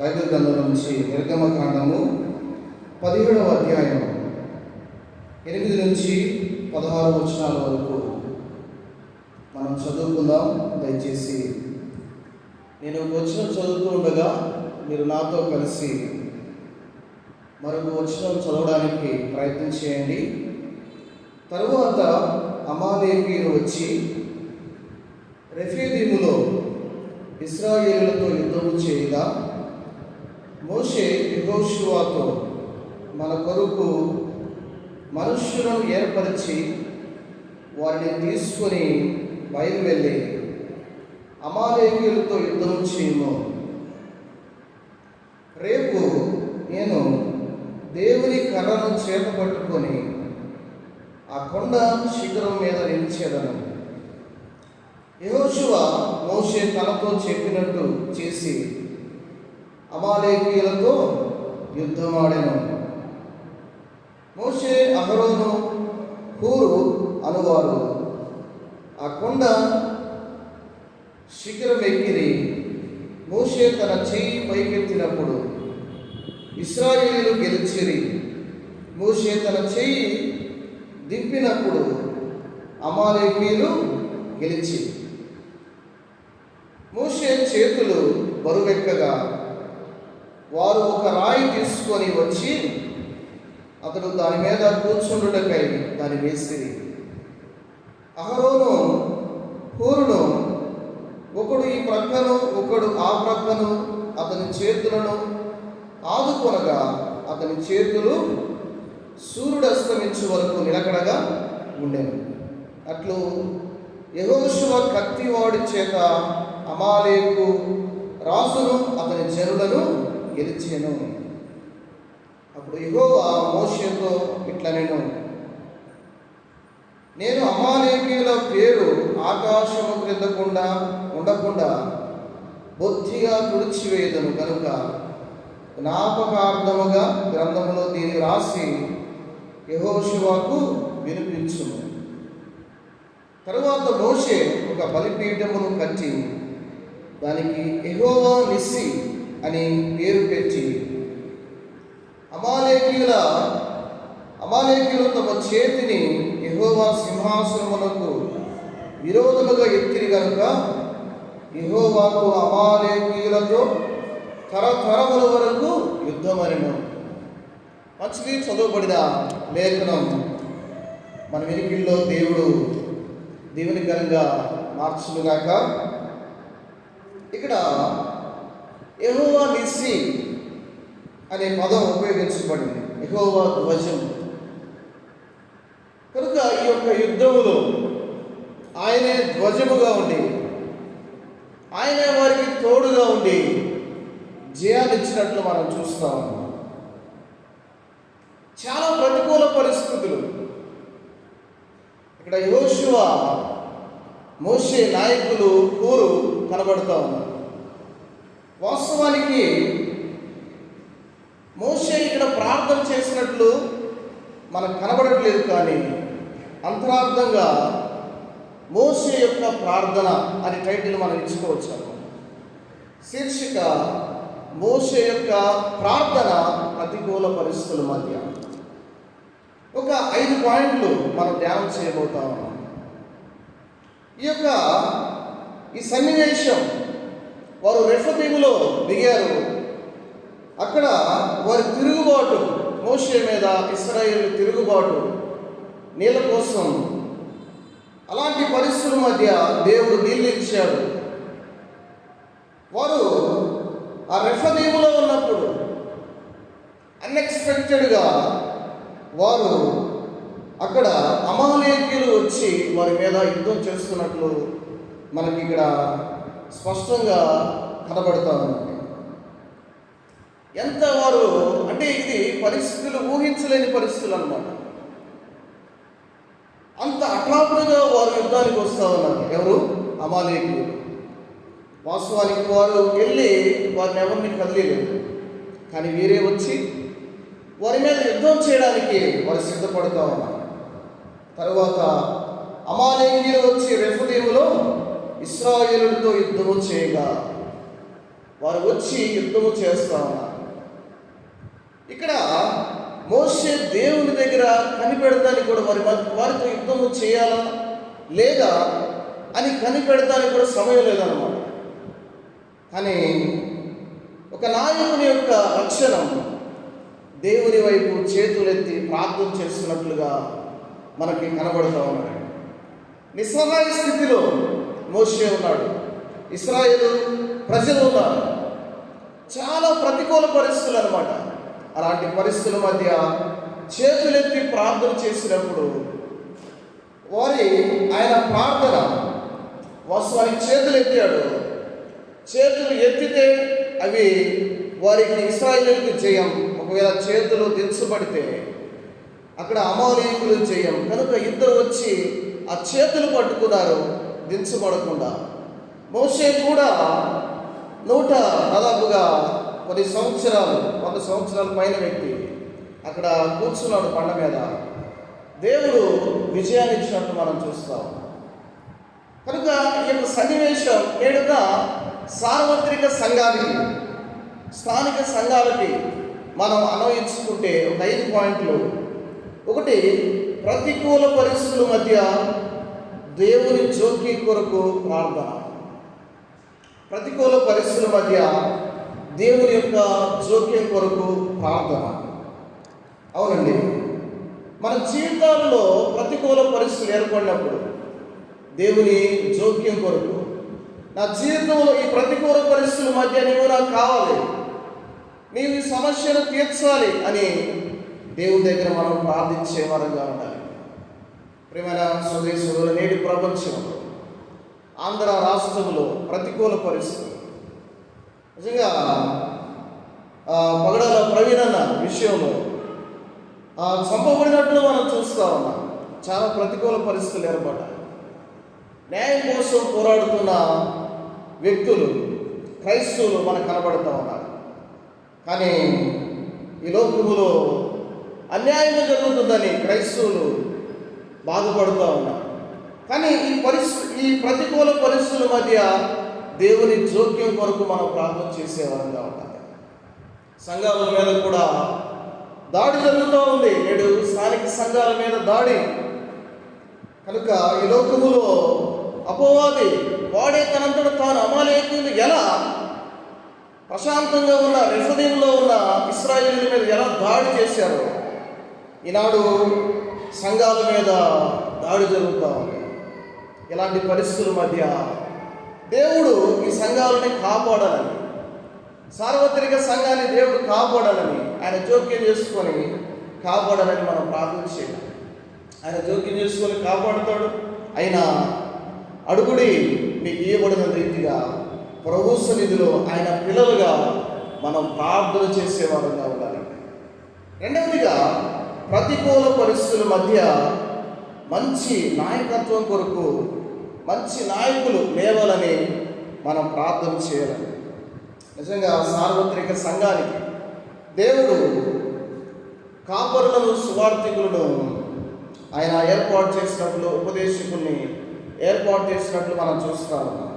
Bible గ్రంథం నుంచి నిర్గమకాండము పదిహేడవ అధ్యాయం ఎనిమిది నుంచి పదహారు వచనాల వరకు మనం చదువుకుందాం. దయచేసి నేను వచ్చిన చదువుతూ ఉండగా మీరు నాతో కలిసి మరొక వచనం చదవడానికి ప్రయత్నం చేయండి. తరువాత అమాలేకీయులు వచ్చి రెఫీదీములో ఇస్రాయేలులతో యుద్ధము చేయగా మోషే యెహోషువతో మన కొరకు మనుష్యులను ఏర్పరిచి వారిని తీసుకొని బయలువెళ్ళి అమాలేకీయులతో యుద్ధం చేయము రేపు నేను దేవుని కర్రను చేత పట్టుకొని ఆ కొండ శిఖరం మీద నిలిచేదను. యహోశివ మోషే తనతో చెప్పినట్టు చేసి అమాలేకీయులతో యుద్ధమాడెను. మోషే అహరోను హూరు అనువారు. ఆ కొండ శిఖరం ఎక్కిరి మోషే తన చెయ్యి పైకెత్తినప్పుడు ఇస్రాయేలీలు గెలిచిరి. మోషే తన చెయ్యి దింపినప్పుడు అమాలేకీయులు గెలిచి మోషే చేతులు బరువెక్కగా వారు ఒక రాయి తీసుకొని వచ్చి అతడు దాని మీద కూర్చుండుటకై దాన్ని వేసిరి అహరోను హూరును ఒకడు ఈ ప్రక్కను ఒకడు ఆ ప్రక్కను అతని చేతులను ఆదుకొనగా అతని చేతులు సూర్యుడు అస్తమించు వరకు నిలకడగా ఉండేవి అట్లు యహోశువ కత్తివాడి చేత అమాలేకు రాజును అతని జనులను గెలిచాను. అప్పుడు ఇగో ఆ మోషతో ఇట్లా నేను నేను అమాలేకీయుల పేరు ఆకాశము క్రిందకుండా ఉండకుండా బొత్తిగా తుడిచివేయదను కనుక జ్ఞాపకార్థముగా గ్రంథంలో దీన్ని రాసి యహోశివాకు వినిపించును తరువాత మోషే ఒక బలిపీఠమును కట్టి దానికి ఎహోవా నిస్సి అని పేరు పెట్టి అమాలేకీయుల అమాలేకీలు తమ చేతిని యహోవా సింహాసనములకు విరోధముగా ఎత్తిరి కనుక యహోవాకు అమాలేకీయులతో తరతరముల వరకు యుద్ధమనిను. మంచిది చదువుబడిన లేఖనం. మన వెనుకల్లో దేవుడు దేవునికరంగా మార్చునుగాక. ఇక్కడ ఎహోవా నిస్సి అనే పదం ఉపయోగించబడింది. ఎహోవా ధ్వజం. కనుక ఈ యొక్క యుద్ధములో ఆయనే ధ్వజముగా ఉండి ఆయనే వారికి తోడుగా ఉండి జయాలు ఇచ్చినట్లు మనం చూస్తాం చాలా ప్రతికూల పరిస్థితులు. ఇక్కడ యోశువ మోసే నాయకులు కూరు కనబడతా ఉన్నారు. వాస్తవానికి మోసే ఇక్కడ ప్రార్థన చేసినట్లు మనకు కనబడట్లేదు కానీ అంతరార్థంగా మోసే యొక్క ప్రార్థన అనే టైటిల్ మనం ఇచ్చుకోవచ్చు శీర్షిక మోసే యొక్క ప్రార్థన ప్రతికూల పరిస్థితుల మధ్య. ఒక ఐదు పాయింట్లు మనం ధ్యానం చేయబోతా. ఉన్నాం ఈ యొక్క ఈ సన్నివేశం వారు రెఫదీములో దిగారు. అక్కడ వారి తిరుగుబాటు మోషే మీద ఇస్రాయేల్ తిరుగుబాటు నీళ్ళ కోసం అలాంటి పరిస్థితుల మధ్య దేవుడు నీళ్ళు ఇచ్చాడు. వారు ఆ రెఫదీములో ఉన్నప్పుడు అన్ఎక్స్పెక్టెడ్గా వారు అక్కడ అమాలేకీయులు వచ్చి వారి మీద యుద్ధం చేస్తున్నట్లు మనకి ఇక్కడ స్పష్టంగా కనబడుతూ ఉంది ఎంత వారు అంటే ఇది పరిస్థితులు ఊహించలేని పరిస్థితులు అన్నమాట అంత హఠాత్తుగా వారు యుద్ధానికి వస్తూ ఉన్నారు ఎవరు? అమాలేకులు. వాస్తవానికి వారు వెళ్ళి వారిని ఎవరిని కదిలేదు కానీ వీరే వచ్చి వారి మీద యుద్ధం చేయడానికి వారు సిద్ధపడుతూ ఉన్నారు తరువాత అమాలేకీయులు వచ్చి రెఫుదీములో ఇస్రాయేలుడితో యుద్ధము చేయగా వారు వచ్చి యుద్ధము చేస్తా ఉన్నారు. ఇక్కడ మోసే దేవుని దగ్గర కనిపెడతానికి కూడా వారి వారితో యుద్ధము చేయాలా లేదా అని కనిపెడతానికి కూడా సమయం లేదన్నమాట. కానీ ఒక నాయకుని యొక్క లక్షణం దేవుని వైపు చేతులెత్తి ప్రార్థన చేస్తున్నట్లుగా మనకి కనబడుతూ ఉన్నాడు నిస్సహాయ స్థితిలో మోసే ఉన్నాడు. ఇస్రాయేల్ ప్రజలు ఉన్నారు. చాలా ప్రతికూల పరిస్థితులు అనమాట అలాంటి పరిస్థితుల మధ్య చేతులెత్తి ప్రార్థన చేసినప్పుడు వారి ఆయన ప్రార్థన వారి చేతులు ఎత్తాడు. చేతులు ఎత్తితే అవి వారికి ఇస్రాయిలకు జయం. ఒకవేళ చేతులు దించబడితే అక్కడ అమాలయకులు జయం. కనుక ఇద్దరు వచ్చి ఆ చేతులు పట్టుకున్నారు. దించబడకుండా మోసే కూడా నూట దాదాపుగా కొన్ని సంవత్సరాలు వంద సంవత్సరాల పైన వ్యక్తి అక్కడ కూర్చున్నాడు పండ మీద. దేవుడు విజయాన్ని ఇచ్చినట్టు మనం చూస్తాం. కనుక ఈ యొక్క సన్నివేశం నేడుగా సార్వత్రిక సంఘానికి స్థానిక సంఘాలకి మనం అన్వయించుకుంటే ఒక ఐదు పాయింట్లు. ఒకటి ప్రతికూల పరిస్థితుల మధ్య దేవుని జోక్యం కొరకు ప్రార్థన. ప్రతికూల పరిస్థితుల మధ్య దేవుని యొక్క జోక్యం కొరకు ప్రార్థన. అవునండి. మన జీవితాల్లో ప్రతికూల పరిస్థితులు ఏర్పడినప్పుడు దేవుని జోక్యం కొరకు నా జీవితంలో ఈ ప్రతికూల పరిస్థితుల మధ్య నీవు నాకు కావాలి. నీవు ఈ సమస్యను తీర్చాలి అని దేవుని దగ్గర మనం ప్రార్థించే వారంగా ఉండాలి. ప్రేమైన స్వదేశంలో నేటి ప్రపంచంలో ఆంధ్ర రాష్ట్రంలో ప్రతికూల పరిస్థితులు నిజంగా పగడాల ప్రవీణ్ అన్న విషయంలో చంపబడినట్లు మనం చూస్తూ ఉన్నాం. చాలా ప్రతికూల పరిస్థితులు ఏర్పడ్డాయి. న్యాయం కోసం పోరాడుతున్న వ్యక్తులు క్రైస్తవులు మనకు కనబడుతూ ఉన్నారు. కానీ ఈ లోకములో అన్యాయం జరుగుతుందని క్రైస్తవులు బాధపడుతూ ఉన్నాం. కానీ ఈ పరిస్థితి ఈ ప్రతికూల పరిస్థితుల మధ్య దేవుని జోక్యం కొరకు మనం ప్రార్థన చేసేవారంగా ఉండాలి. సంఘాల మీద కూడా దాడి జరుగుతూ ఉంది. నేడు స్థానిక సంఘాల మీద దాడి. కనుక ఈ లోకములో అపవాది వాడే తనంతట తాను అమాలేకులు ఎలా? ప్రశాంతంగా ఉన్న రెఫదీంలో ఉన్న ఇస్రాయిల్ మీద ఎలా దాడి చేశారు? ఈనాడు సంఘాల మీద దాడి జరుగుతూ ఉంది. ఇలాంటి పరిస్థితుల మధ్య దేవుడు ఈ సంఘాలని కాపాడాలని సార్వత్రిక సంఘాన్ని దేవుడు కాపాడాలని ఆయన జోక్యం చేసుకొని కాపాడాలని మనం ప్రార్థన చేయాలి. ఆయన జోక్యం చేసుకొని కాపాడుతాడు. అయినా అడుగుడి మీకు ఇవ్వబడిన రీతిగా ప్రభు సన్నిధిలో ఆయన పిల్లలుగా మనం ప్రార్థన చేసేవారుగా ఉండాలి. రెండవదిగా ప్రతికూల పరిస్థితుల మధ్య మంచి నాయకత్వం కొరకు మంచి నాయకులు లేవాలని మనం ప్రార్థన చేయాలని నిజంగా సార్వత్రిక సంఘానికి దేవుడు కాపరులను సువార్థికులను ఆయన ఏర్పాటు చేసినట్లు ఉపదేశకుల్ని ఏర్పాటు చేసినట్లు మనం చూస్తా ఉన్నాం.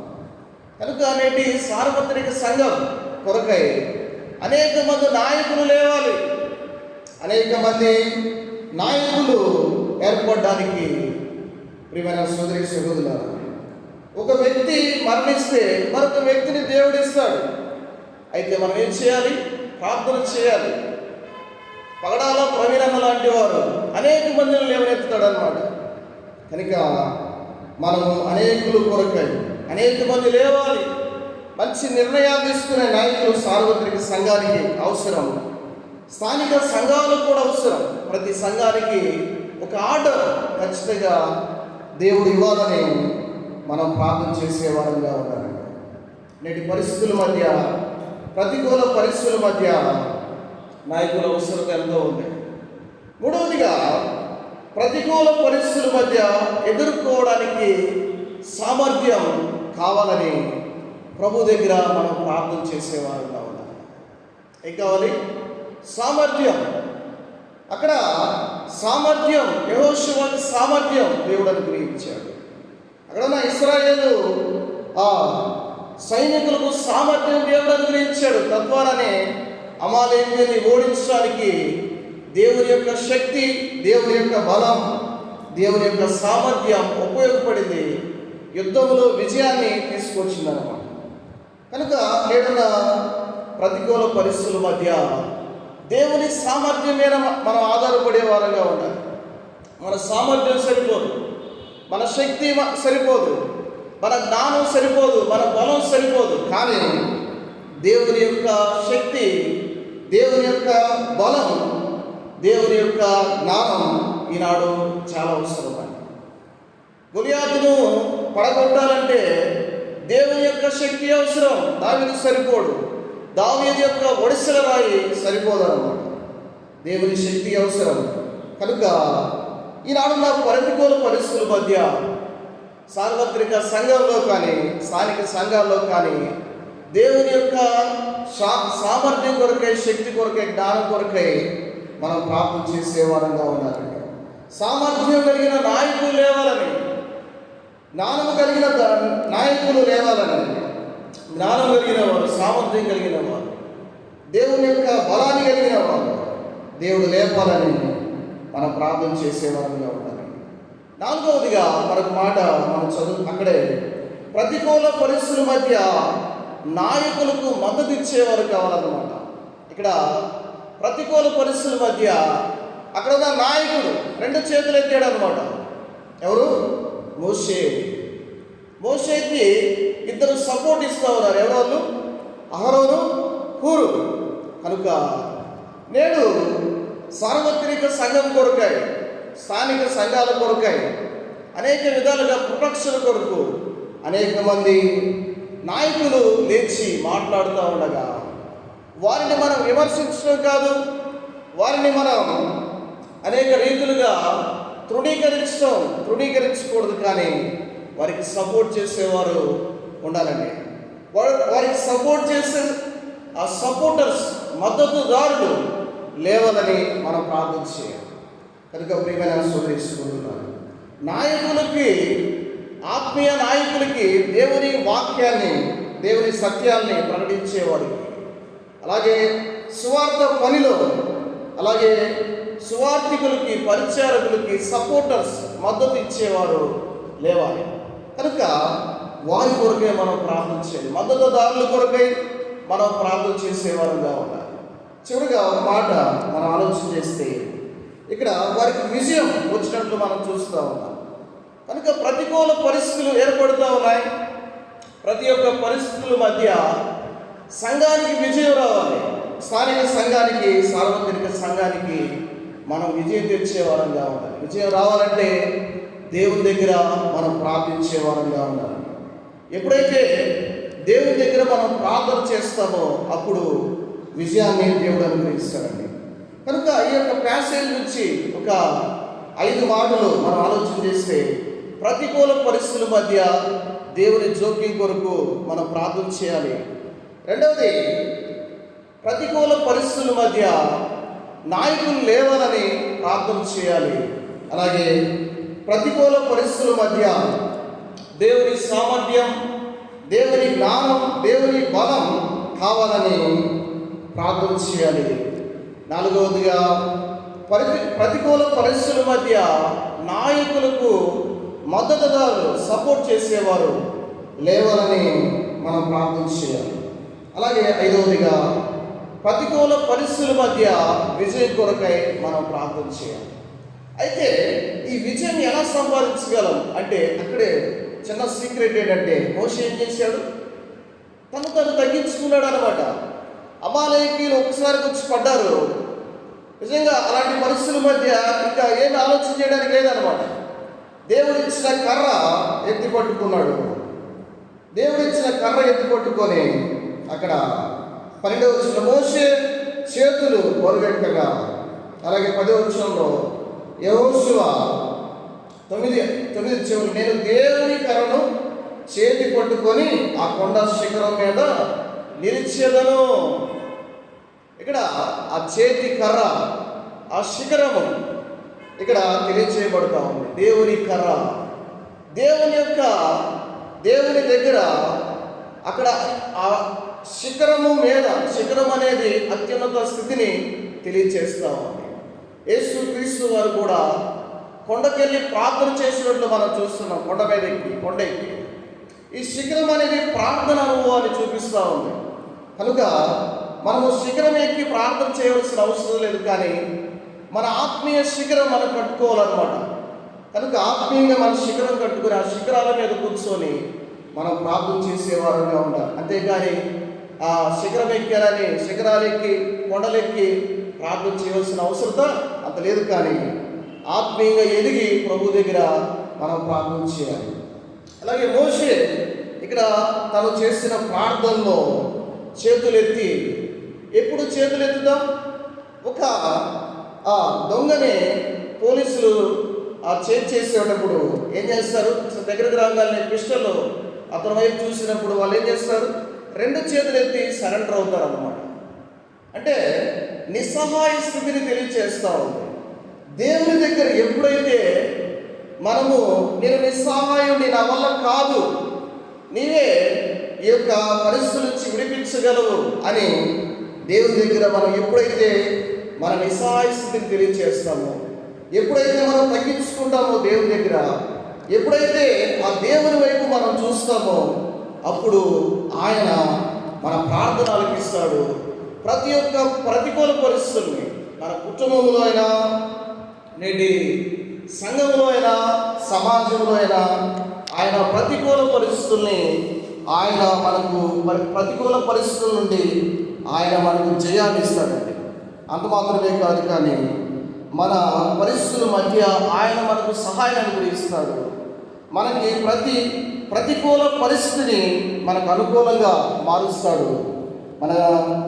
కనుక నేటి సార్వత్రిక సంఘం కొరకై అనేక మంది నాయకులు లేవాలి. అనేక మంది నాయకులు ఏర్పడడానికి ప్రియమైన సోదరి సహోదరులారా ఒక వ్యక్తి మరణిస్తే మరొక వ్యక్తిని దేవుడు ఇస్తాడు అయితే మనం ఏం చేయాలి? ప్రార్థన చేయాలి. పగడాల ప్రవీణమ్మ లాంటి వారు అనేక మందిని లేవనెత్తుతాడు అనమాట కనుక మనము అనేకులు కొరకై అనేక మంది లేవాలి. మంచి నిర్ణయాలు తీసుకునే నాయకులు సార్వత్రిక సంఘానికి అవసరం. స్థానిక సంఘాలు కూడా అవసరం. ప్రతి సంఘానికి ఒక ఆర్డర్ ఖచ్చితంగా దేవుడు ఇవ్వాలని మనం ప్రార్థన చేసేవారంగా ఉండాలి. నేటి పరిస్థితుల మధ్య ప్రతికూల పరిస్థితుల మధ్య నాయకుల అవసరత ఎంతో ఉంది. మూడవదిగా ప్రతికూల పరిస్థితుల మధ్య ఎదుర్కోవడానికి సామర్థ్యం కావాలని ప్రభు దగ్గర మనం ప్రార్థన చేసేవారుగా ఉండాలి. ఏం కావాలి? సామర్థ్యం. అక్కడ సామర్థ్యం యహోశివాని సామర్థ్యం దేవుడు అనుగ్రహించాడు అక్కడ ఉన్న ఇస్రాయేలు ఆ సైనికులకు సామర్థ్యం దేవుడు అనుగ్రహించాడు తద్వారానే అమాలేకుని ఓడించడానికి దేవుని యొక్క శక్తి దేవుని యొక్క బలం దేవుని యొక్క సామర్థ్యం ఉపయోగపడింది. యుద్ధంలో విజయాన్ని తీసుకొచ్చిందన్నమాట. కనుక నేడున్న ప్రతికూల పరిస్థితుల మధ్య దేవుని సామర్థ్యం మీద మనం ఆధారపడే వారంగా ఉండాలి. మన సామర్థ్యం సరిపోదు. మన శక్తి సరిపోదు. మన జ్ఞానం సరిపోదు. మన బలం సరిపోదు. కానీ దేవుని యొక్క శక్తి దేవుని యొక్క బలం దేవుని యొక్క జ్ఞానం ఈనాడు చాలా అవసరం గులియాతును పడగొట్టాలంటే దేవుని యొక్క శక్తి అవసరం. దానికి సరిపోడు. దావీది యొక్క ఒడిసెల రాయి సరిపోదు అన్నమాట దేవుని శక్తి అవసరం. కనుక ఈనాడున్న ప్రతికూల పరిస్థితుల మధ్య సార్వత్రిక సంఘంలో కానీ స్థానిక సంఘాల్లో కానీ దేవుని యొక్క సా సామర్థ్యం కొరకై శక్తి కొరకై జ్ఞానం కొరకై మనం ప్రార్థన చేసేవారంగా ఉండాలి. సామర్థ్యం కలిగిన నాయకులు లేవాలని జ్ఞానం కలిగిన నాయకులు లేవాలని జ్ఞానం కలిగిన వారు సామర్థ్యం కలిగిన వారు దేవుని యొక్క బలాన్ని కలిగిన వారు దేవుడు లేపాలని మనం ప్రార్థన చేసేవారంగా ఉండాలి. నాలుగవదిగా మరొక మాట మనం చదువు అక్కడే ప్రతికూల పరిస్థితుల మధ్య నాయకులకు మద్దతు ఇచ్చేవారు కావాలన్నమాట. ఇక్కడ ప్రతికూల పరిస్థితుల మధ్య అక్కడ ఉన్న నాయకుడు రెండు చేతులు ఎత్తాడు అనమాట ఎవరు? మోషే. మోషేకి ఇద్దరు సపోర్ట్ ఇస్తూ ఉన్నారు ఎవరోళ్ళు? అహరోను హూరు. కనుక నేడు సార్వత్రిక సంఘం కొరకాయి స్థానిక సంఘాల కొరకాయి అనేక విధాలుగా ప్రొటెక్షన్ కొరకు అనేక మంది నాయకులు లేచి మాట్లాడుతూ ఉండగా వారిని మనం విమర్శించడం కాదు వారిని మనం అనేక రీతులుగా తృణీకరించడం తృణీకరించకూడదు కానీ వారికి సపోర్ట్ చేసేవారు ఉండాలండి. వారు వారికి సపోర్ట్ చేసే ఆ సపోర్టర్స్ మద్దతుదారులు లేవదని మనం ప్రార్థన చేయాలి. కనుక ప్రియమైన సోదరిస్తున్నాను నాయకులకి ఆత్మీయ నాయకులకి దేవుని వాక్యాన్ని దేవుని సత్యాన్ని ప్రకటించేవాడు అలాగే సువార్త పనిలో అలాగే సువార్థికులకి పరిచారకులకి సపోర్టర్స్ మద్దతు ఇచ్చేవారు లేవాలి. కనుక వారి కొరకే మనం ప్రార్థన చేయాలి. మద్దతుదారుల కొరకై మనం ప్రార్థన చేసేవారుగా ఉండాలి. చివరిగా ఒక మాట మనం ఆలోచన చేస్తే ఇక్కడ వారికి విజయం వచ్చినట్లు మనం చూస్తూ ఉన్నాం. కనుక ప్రతికూల పరిస్థితులు ఏర్పడుతూ ఉన్నాయి. ప్రతి ఒక్క పరిస్థితుల మధ్య సంఘానికి విజయం రావాలి. స్థానిక సంఘానికి సార్వత్రిక సంఘానికి మనం విజయం తెచ్చేవారంగా ఉండాలి. విజయం రావాలంటే దేవుని దగ్గర మనం ప్రార్థించే వారంగా ఉండాలి. ఎప్పుడైతే దేవుని దగ్గర మనం ప్రార్థన చేస్తామో అప్పుడు విజయాన్ని దేవుడు అనుగ్రహిస్తాడండి. కనుక ఈ యొక్క ప్యాసేజ్ నుంచి ఒక ఐదు మాటలు మనం ఆలోచన చేస్తే ప్రతికూల పరిస్థితుల మధ్య దేవుని జోక్యం కొరకు మనం ప్రార్థన చేయాలి. రెండవది ప్రతికూల పరిస్థితుల మధ్య నాయకులు లేవాలని ప్రార్థన చేయాలి. అలాగే ప్రతికూల పరిస్థితుల మధ్య దేవుని సామర్థ్యం దేవుని జ్ఞానం దేవుని బలం కావాలని ప్రార్థన చేయాలి. నాలుగవదిగా ప్రతి ప్రతికూల పరిస్థితుల మధ్య నాయకులకు మద్దతుదారులు సపోర్ట్ చేసేవారు లేవాలని మనం ప్రార్థన చేయాలి. అలాగే ఐదవదిగా ప్రతికూల పరిస్థితుల మధ్య విజయం కొరకై మనం ప్రార్థన చేయాలి. అయితే ఈ విజయం ఎలా సంపాదించగలం? అంటే అక్కడే చిన్న సీక్రెట్ ఏంటంటే మోష ఏం చేశాడు? తను తను తగ్గించుకున్నాడు అనమాట అమాలయకీలు ఒకసారి వచ్చి పడ్డారు. నిజంగా అలాంటి పరిస్థితుల మధ్య ఇంకా ఏమి ఆలోచన చేయడానికి లేదనమాట దేవుడు ఇచ్చిన కర్ర ఎత్తి పట్టుకున్నాడు. దేవుడు ఇచ్చిన కర్ర ఎత్తి పట్టుకొని అక్కడ పన్నెండవ వచ్చిన మోసే చేతులు బరువెక్కగా అలాగే పదో వచ్చంలో యహోశివ తొమ్మిది తొమ్మిది చివరి నేను దేవుని కర్రను చేతి పట్టుకొని ఆ కొండ శిఖరం మీద నిలిచేదను. ఇక్కడ ఆ చేతి కర్ర ఆ శిఖరము ఇక్కడ తెలియచేయబడుతూ ఉంది. దేవుని కర్ర. దేవుని యొక్క దేవుని దగ్గర అక్కడ ఆ శిఖరము మీద శిఖరం అనేది అత్యున్నత స్థితిని తెలియచేస్తూ ఉంది. యేసు క్రీస్తు వారు కూడా కొండకెళ్ళి ప్రార్థన చేసినట్లు మనం చూస్తున్నాం కొండ మీద ఎక్కి కొండ ఎక్కి ఈ శిఖరం అనేది ప్రార్థన అనుభవాన్ని చూపిస్తూ ఉంది. కనుక మనము శిఖరం ఎక్కి ప్రార్థన చేయవలసిన అవసరం లేదు కానీ మన ఆత్మీయ శిఖరం మనం కట్టుకోవాలన్నమాట. కనుక ఆత్మీయంగా మన శిఖరం కట్టుకుని ఆ శిఖరాల మీద కూర్చొని మనం ప్రార్థన చేసేవారుగా ఉండాలి. అంతేకాని ఆ శిఖరం ఎక్కాలని శిఖరాలు ఎక్కి కొండలెక్కి ప్రార్థన చేయవలసిన అవసరత అంత లేదు కానీ ఆత్మీయంగా ఎదిగి ప్రభు దగ్గర మనం ప్రార్థన చేయాలి. అలాగే మోషే ఇక్కడ తను చేసిన ప్రార్థనలో చేతులెత్తి ఎప్పుడు చేతులెత్తుదాం ఒక ఆ దొంగని పోలీసులు ఆ చేతి చేసేటప్పుడు ఏం చేస్తారు? దగ్గర దగ్గరకు రాగానే పిస్టల్ అతని వైపు చూసినప్పుడు వాళ్ళు ఏం చేస్తారు? రెండు చేతులు ఎత్తి సరెండర్ అవుతారు అన్నమాట అంటే నిస్సహాయ స్థితిని తెలియచేస్తూ ఉంది దేవుని దగ్గర ఎప్పుడైతే మనము నేను నిస్సహాయం నా వల్ల కాదు నీవే ఈ యొక్క పరిస్థితుల నుంచి విడిపించగలవు అని దేవుని దగ్గర మనం ఎప్పుడైతే మన నిస్సహాయ స్థితిని తెలియచేస్తామో ఎప్పుడైతే మనం తగ్గించుకుంటామో దేవుని దగ్గర ఎప్పుడైతే ఆ దేవుని వైపు మనం చూస్తామో అప్పుడు ఆయన మన ప్రార్థన ఆలకిస్తాడు ప్రతి ఒక్క ప్రతికూల పరిస్థితుల్ని మన కుటుంబంలో అయినా నేటి సంఘంలో అయినా సమాజంలో అయినా ఆయన ప్రతికూల పరిస్థితుల్ని ఆయన మనకు ప్రతికూల పరిస్థితుల నుండి ఆయన మనకు జయాన్ని ఇస్తాడండి. అంత మాత్రమే కాదు కానీ మన పరిస్థితుల మధ్య ఆయన మనకు సహాయాన్ని అనుగ్రహిస్తాడు మనకి ప్రతి ప్రతికూల పరిస్థితిని మనకు అనుకూలంగా మారుస్తాడు. మన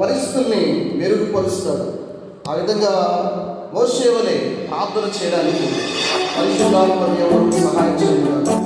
పరిస్థితుల్ని మెరుగుపరుస్తాడు. ఆ విధంగా మోసేవలే ప్రార్థన చేయడానికి పరిశుభ్రాలు దేవుడు సహాయం చేయాలి